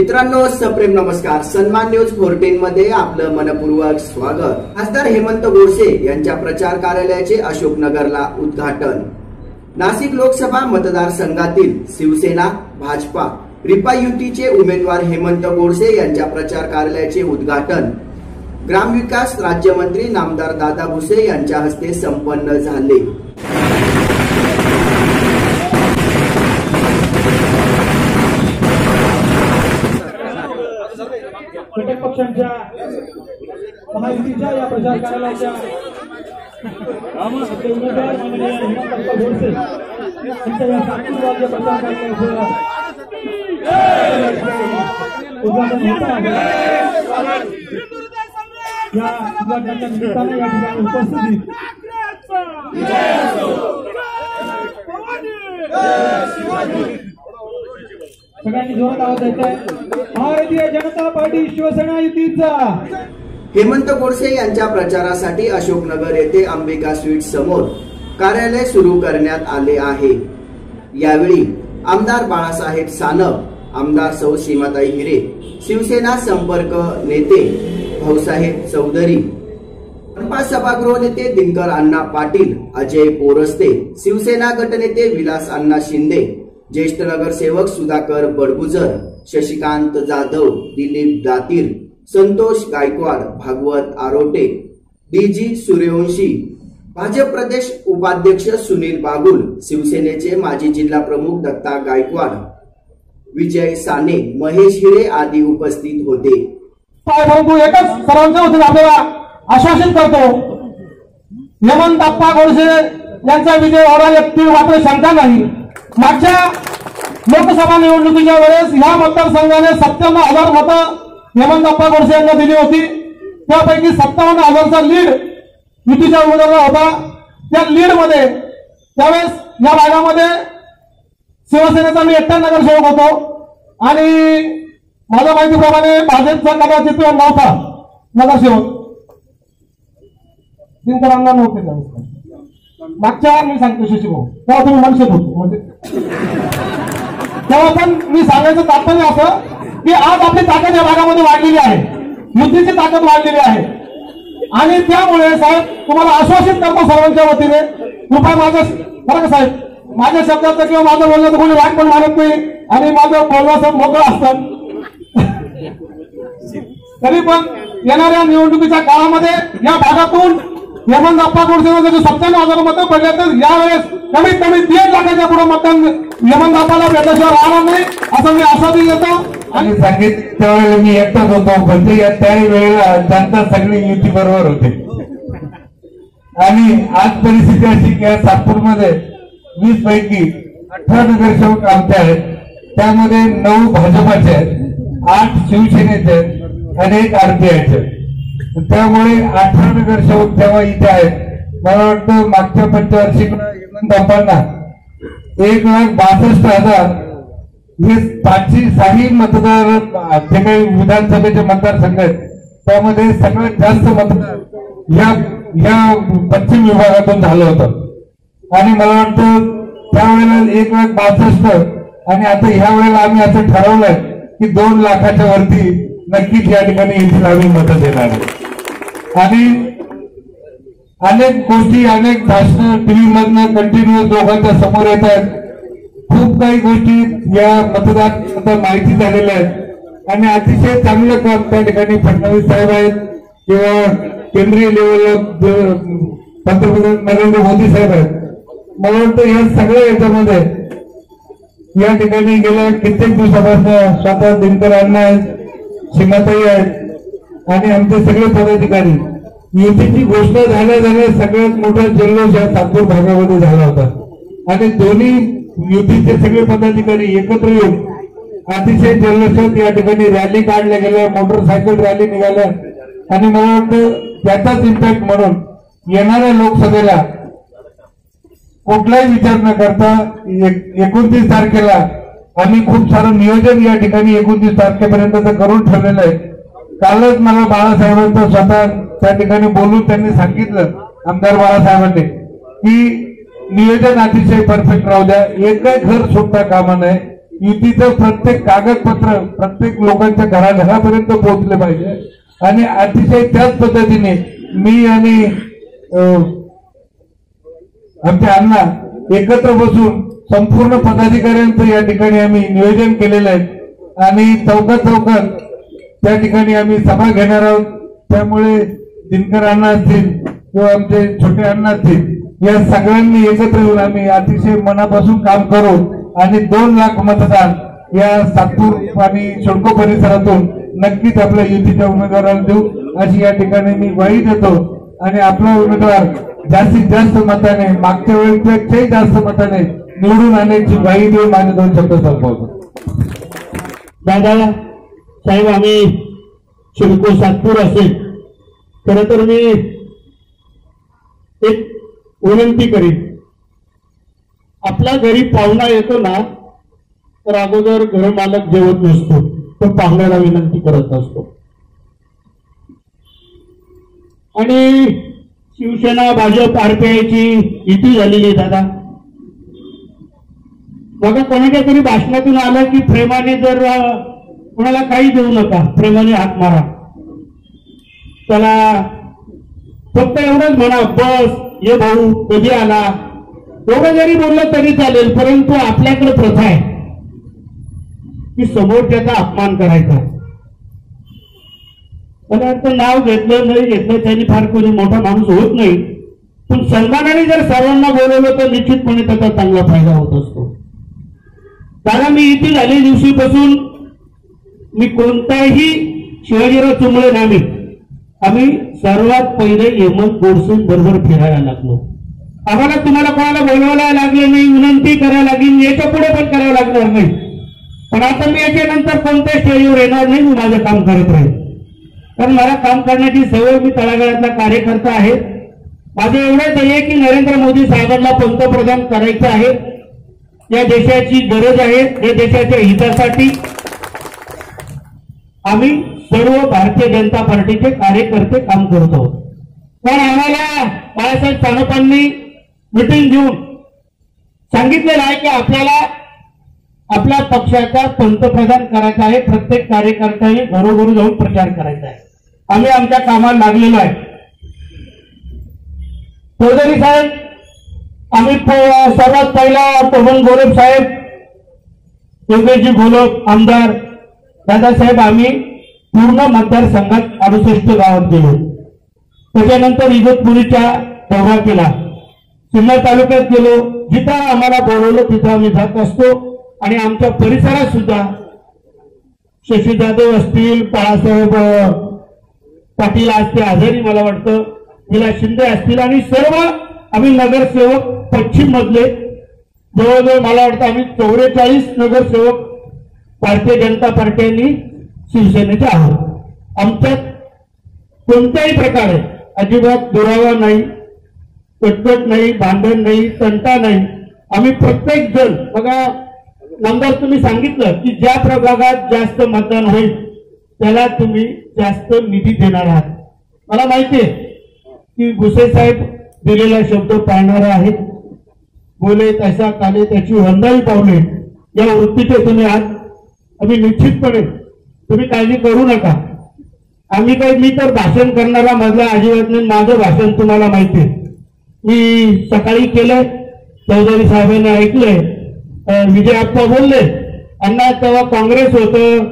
मित्रांनो सप्रेम नमस्कार. सन्मान न्यूज फोर्टीन मध्ये आपलं मनपूर्वक स्वागत. खासदार हेमंत गोडसे यांच्या प्रचार कार्यालयाचे अशोकनगरला उद्घाटन. नाशिक लोकसभा मतदारसंघातील शिवसेना भाजपा रिपा युतीचे उमेदवार हेमंत गोडसे यांच्या प्रचार कार्यालयाचे उद्घाटन. ग्रामविकास राज्यमंत्री नामदार दादा भुसे यांच्या हस्ते संपन्न झाले. पक्षांच्या महायुतीच्या या प्रचार कार्यालयाच्या उमेदवार माननीय गोडसे यांच्या या प्रचार कार्यालयाचं उद्घाटन होत या उद्घाटनाच्या या ठिकाणी सगळ्यांनी जोरात आवाज येत आहे. भारतीय जनता पार्टी शिवसेना युतीचा. हेमंत गोडसे यांच्या प्रचारासाठी अशोकनगर येथे अंबिका स्वीट समोर कार्यालय सुरू करण्यात आले आहे. यावेळी आमदार बाळासाहेब सानप आमदार सौ सीमाताई हिरे शिवसेना संपर्क नेते भाऊसाहेब चौधरी सभागृह नेते दिनकर अण्णा पाटील अजय पोरस्ते शिवसेना गटनेते विलास अण्णा शिंदे ज्येष्ठ नगरसेवक सुधाकर बडगुजर शशिकांत जाधव दिलीप दातीर संतोष गायकवाड भागवत आरोटे डीजी सूर्यवंशी भाजप प्रदेश उपाध्यक्ष सुनील बागुल शिवसेनेचे माजी जिल्हा प्रमुख दत्ता गायकवाड विजय साने महेश हिरे आदी उपस्थित होते. परंतु एकच सर्वांच्या वतीने आपल्याला? आश्वासित करतो. हेमंत अप्पा गोडसे यांचा विजय होणार यातील मात्र शंका नाही. मागच्या लोकसभा निवडणुकीच्या वेळेस ह्या मतदारसंघाने सत्त्याण्णव हजार मतं हेमंत अप्पा गोडसे यांना दिली होती. त्यापैकी सत्तावन्न हजारचा लीड युतीच्या उमेदवाराला होता. त्या लीडमध्ये त्यावेळेस या भागामध्ये शिवसेनेचा मी एकटा नगरसेवक होतो. आणि माझ्या माहितीप्रमाणे भाजपचा कदाचित नव्हता नगरसेवक. दिनकरांना नव्हते त्यावेळेस मागच्या मी सांगतो शशी भाऊ तेव्हा तुम्ही मनसेत होतो म्हणजे. तेव्हा पण मी सांगायचं तात्पर्य असं की आज आपली ताकद या भागामध्ये वाढलेली आहे. युतीची ताकद वाढलेली आहे. आणि त्यामुळे साहेब तुम्हाला आश्वासित करतो सर्वांच्या वतीने कृपया माझं बरं का साहेब माझ्या शब्दाचं किंवा माझं बोलण्याचं कोणी वाट पण मानत नाही आणि माझं बोलण्याचं मोकळं असतं. तरी पण येणाऱ्या निवडणुकीच्या काळामध्ये या भागातून हेमंत अप्पा गोडसेनं जरी सत्त्याण्णव हजार मतं पडले तर यावेळेस कमीत कमी दीड लाखाच्या पुढे मतदान हेमंत अप्पाला भेटल्याशिवाय राहणार नाही असं मी आश्वासन देतो. आणि सांगित त्यावेळेला मी एकटाच होतो. पण त्याही वेळेला जनता सगळी युती बरोबर होते. आणि आज परिस्थिती अशी की आज नागपूरमध्ये वीस पैकी अठरा नगरसेवक आमचे आहेत. त्यामध्ये नऊ भाजपाचे आहेत आठ शिवसेनेचे आहेत आणि एक आरपीआयचे आहेत. त्यामुळे अठरा नगरसेवक जेव्हा इथे आहेत मला वाटतं मागच्या पंचवार्षिक हेमंत अप्पांना एक लाख बासष्ट हजार हे पाचशे साही मतदार जे काही विधानसभेचे मतदारसंघ आहेत त्यामध्ये सगळ्यात जास्त मतदार या या पश्चिम विभागातून झालं होतं आणि मला वाटतं त्यावेळेला एक लाख बासष्ट आणि आता ह्या वेळेला आम्ही असं ठरवलंय की दोन लाखाच्या वरती नक्कीच या ठिकाणी इथे आम्ही मतं देणार आहे. आणि अनेक गोष्टी अनेक भाषण टीव्ही मधनं कंटिन्युअस लोकांच्या समोर येत आहेत. खूप काही गोष्टी या मतदार आता माहिती झालेल्या आहेत. आणि अतिशय चांगलं काम त्या ठिकाणी फडणवीस साहेब आहेत किंवा केंद्रीय लेवलला पंतप्रधान नरेंद्र मोदी साहेब आहेत. मला वाटतं या सगळ्या याच्यामध्ये या ठिकाणी गेल्या कित्येक दिवसापासून स्वतः दिनकर अण्णा आहेत सीमाताई आहेत आणि आमचे सगळे पदाधिकारी. युतीची घोषणा झाल्या झाल्या सगळ्यात मोठा जल्लोष या सातपूर भागामध्ये झाला होता. आणि दोन्ही युतीचे सगळे पदाधिकारी एकत्र येऊन अतिशय जल्लोषात या ठिकाणी रॅली काढल्या गेल्या मोटरसायकल रॅली निघाल्या. आणि मला वाटतं त्याचाच इम्पॅक्ट म्हणून येणाऱ्या लोकसभेला कुठलाही विचार न करता एकोणतीस तारखेला आम्ही खूप सारं नियोजन या ठिकाणी एकोणतीस तारखेपर्यंत करून ठेवलेलं आहे. कालच मला बाळासाहेबांचं स्वतः त्या ठिकाणी बोलून त्यांनी सांगितलं आमदार बाळासाहेबांनी की नियोजन अतिशय परफेक्ट राहू द्या. एकही घर सुटता कामा नये. युतीचं प्रत्येक कागदपत्र प्रत्येक लोकांच्या घराघरापर्यंत पोहोचले पाहिजे. आणि अतिशय त्याच पद्धतीने मी आणि अं, आमचे अण्णा एकत्र बसून संपूर्ण पदाधिकाऱ्यांचं या ठिकाणी आम्ही नियोजन केलेलं आहे. आणि चौकात चौकात त्या ठिकाणी आम्ही सभा घेणार आहोत. त्यामुळे दिनकर अण्णा असतील किंवा आमचे छोटे अण्णा असतील या सगळ्यांनी एकत्र येऊन आम्ही अतिशय मनापासून काम करू आणि दोन लाख मतदान या सातपूर आणि शोडको परिसरातून नक्कीच आपल्या युतीच्या उमेदवाराला देऊ. अशी या ठिकाणी मी ग्वाही देतो. आणि आपला उमेदवार जास्तीत जास्त मताने मागच्या वेळेपेक्षाही जास्त मताने निवडून आणण्याची ग्वाही देऊन माझे दोन शब्द संपवतो. दादा साहेब आम्ही शिडको सातपूर असेल. खर तर मी एक विनंती करीन. आपल्या घरी पाहुणा येतो ना तर अगोदर घरमालक जेवत नसतो. तो पाहुण्याला विनंती करत असतो. आणि शिवसेना भाजप आरपीआयची युती झालेली आहे दादा. मग कोणाच्या तरी भाषणातून आलं की प्रेमाने जर कोणाला काही देऊ नका प्रेमाने हात मारा. त्याला फक्त एवढंच म्हणा बस ये भाऊ कधी आला? एवढं जरी बोललं तरी चालेल परंतु आपल्याकडे प्रथा आहे. की समोरच्याचा अपमान करायचा. मला वाटतं नाव घेतलं नाही घेतलं त्यांनी फार कोणी मोठा माणूस होत नाही. पण सन्मानाने जर सर्वांना बोलवलं तर निश्चितपणे त्याचा चांगला फायदा होत असतो. कारण मी इथे झाले दिवशीपासून मी कोणताही शिवाजीराव चुंबळे नाही. आम्ही सर्वात पहिले हेमंत गोडसे बरोबर फिरायला लागलो. आम्हाला तुम्हाला कोणाला बोलवायला लागलं नाही विनंती करायला लागली याच्यापुढे पण करावं लागणार नाही. पण आता मी याच्यानंतर कोणत्या स्टेजवर येणार नाही मी माझं काम करत राहील कारण मला काम करण्याची सवय मी तळागाळातला कार्यकर्ता आहे. माझं एवढंच आहे की नरेंद्र मोदी साहेबांना पंतप्रधान करायचं आहे. या देशाची गरज आहे या देशाच्या हितासाठी आम्ही सर्व भारतीय जनता पार्टीचे कार्यकर्ते काम करत आहोत. पण आम्हाला बाळासाहेब सानपांनी मिटिंग घेऊन सांगितलेलं आहे की आपल्याला आपल्या पक्षाचा पंतप्रधान करायचा आहे प्रत्येक कार्यकर्त्याने घरोघरी जाऊन प्रचार करायचा आहे. आम्ही आमच्या कामाला लागलेलो आहे. चौधरी साहेब आम्ही सर्वात पहिला पवन गोरेब साहेब योगेशजी घोलप आमदार दादासाहेब आम्ही पूर्ण मतदारसंघात अडुसष्ट गावात गेलो. त्याच्यानंतर इगतपुरीच्या दौरा केला. सिन्नर तालुक्यात गेलो. जिथं आम्हाला बोलवलं तिथं आम्ही जात असतो. आणि आमच्या परिसरात सुद्धा शशी जाधव असतील बाळासाहेब पाटील आज ते आजारी मला वाटतं तिला शिंदे असतील आणि सर्व आम्ही नगरसेवक पश्चिम मधले जवळजवळ मला वाटतं आम्ही चौवेचाळीस नगरसेवक भारतीय जनता पार्टीने शिवसेनेचे आहोत. आमच्यात कोणत्याही प्रकारे अजिबात दुरावा नाही कटकट नाही भांडण नाही तंटा नाही. आम्ही प्रत्येक जण बघा नंबर तुम्ही सांगितलं की ज्या प्रभागात जास्त मतदान होईल त्याला तुम्ही जास्त निधी देणार आहात. मला माहिती आहे की भुसे साहेब दिलेला शब्द पाळणारा आहेत. बोले तैसा काले त्याची वंदाही पावले. या वृत्तीचे तुम्ही आहात आम्ही निश्चितपणे तुम्ही काळजी करू नका. आम्ही काही मी तर भाषण करणारा मधला अजिबात नाही माझं भाषण तुम्हाला माहिती आहे. मी सकाळी केलं चौधरी साहेबांनी ऐकलंय विजय आप्पा बोलले अण्णा तेव्हा काँग्रेस होतं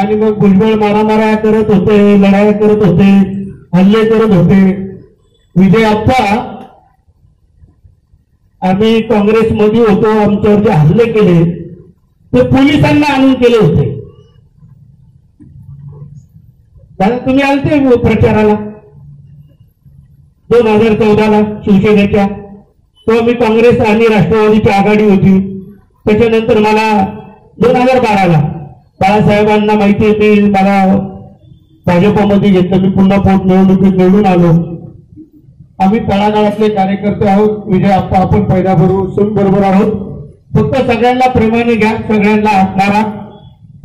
आणि मग भुजबळ मारामारा करत होते लढाया करत होते हल्ले करत होते. विजय आप्पा आम्ही काँग्रेसमध्ये होतो आमच्यावर जे हल्ले केले. ते पोलिसांना आणून केले होते. कारण तुम्ही आलते हो प्रचाराला. दोन हजार चौदाला शिवसेनेच्या. तेव्हा मी काँग्रेस आणि राष्ट्रवादीची आघाडी होती. त्याच्यानंतर मला दोन हजार बाराला बाळासाहेबांना माहिती आहे मी मला भाजपमध्ये घेतलं. मी पुन्हा पोट निवडणुकीत निवडून आलो. आम्ही तळागाळातले कार्यकर्ते आहोत. विजय आप्पा आपण पहिल्या बरोबर बरोबर आहोत. फक्त सगळ्यांना प्रेमाने घ्या सगळ्यांना असणारा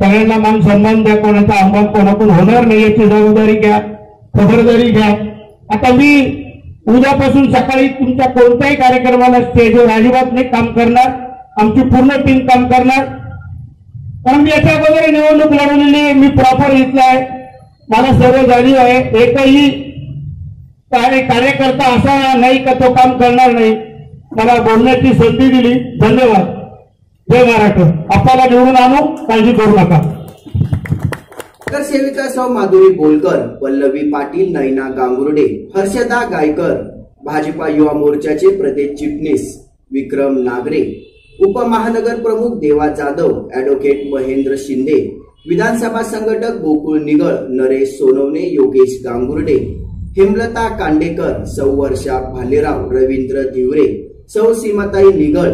सगळ्यांना मान सन्मान द्या कोणाचा अपमान कोणाकडून होणार नाही याची जबाबदारी घ्या खबरदारी घ्या. आता मी उद्यापासून सकाळी तुमच्या कोणत्याही कार्यक्रमाला स्टेजवर अजिबात नाही काम करणार आमची पूर्ण टीम काम करणार. कारण मी याच्या अगोदर निवडणूक लढवलेली मी प्रॉपर इथला आहे मला सर्व जाणीव आहे एकही कार्य कार्यकर्ता असा नाही का तो काम करणार नाही. मला बोलण्याची संधी दिली धन्यवाद. जय महाराष्ट्र. आपल्याला निवडून आणू काळजी करू नका. सेविका सौ माधुरी बोलकर पल्लवी पाटील नैना गांगुर्डे हर्षदा गायकर भाजपा युवा मोर्चाचे प्रदेश चिटणीस विक्रम नागरे उपमहानगर प्रमुख देवा जाधव ऍडव्होकेट महेंद्र शिंदे विधानसभा संघटक गोकुळ निगळ नरेश सोनवणे योगेश गांगुर्डे हेमलता कांडेकर सौ वर्षा भालेराव रवींद्र धिवरे सौ सीमाताई निगळ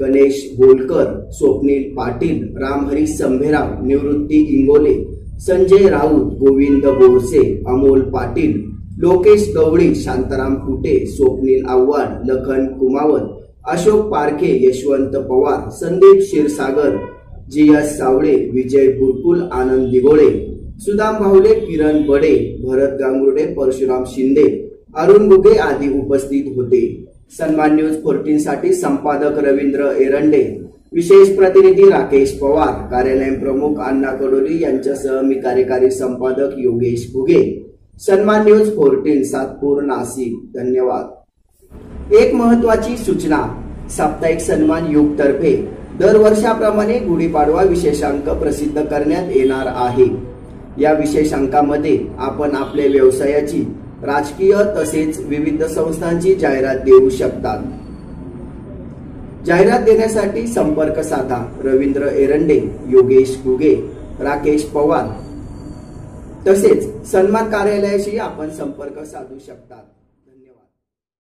गणेश बोलकर स्वप्नील पाटील रामहरी संभेराव निवृत्ती इंगोले संजय राऊत गोविंद बोरसे अमोल पाटील लोकेश गवळी शांताराम कुटे स्वप्नील आव्हाड लखन कुमावत अशोक पारखे यशवंत पवार संदीप क्षीरसागर जी एस सावळे विजय बुरकुल आनंद दिगोळे सुदाम भावले किरण बडे भरत गांगुर्डे परशुराम शिंदे अरुण गुगे आदी उपस्थित होते. सन्मान न्यूज फोर्टीन साठी संपादक रवींद्र एरंडे विशेष प्रतिनिधी राकेश पवार कार्यालय प्रमुख अण्णा कडोली यांच्यासह मी कार्यकारी संपादक योगेश भुगे सन्मान न्यूज फोर्टीन सातपूर नाशिक. धन्यवाद. एक महत्वाची सूचना साप्ताहिक सन्मान युग तर्फे दरवर्षाप्रमाणे गुढीपाडवा विशेषांक प्रसिद्ध करण्यात येणार आहे. या विशेषांकामध्ये आपण आपल्या व्यवसायाची राजकीय तसेच विविध संस्थांची जाहिरात देऊ शकतात. जाहिरात देण्यासाठी संपर्क साधा रवींद्र एरंडे योगेश गुगे राकेश पवार. तसेच सन्मान कार्यालयाशी आपण संपर्क साधू शकतात.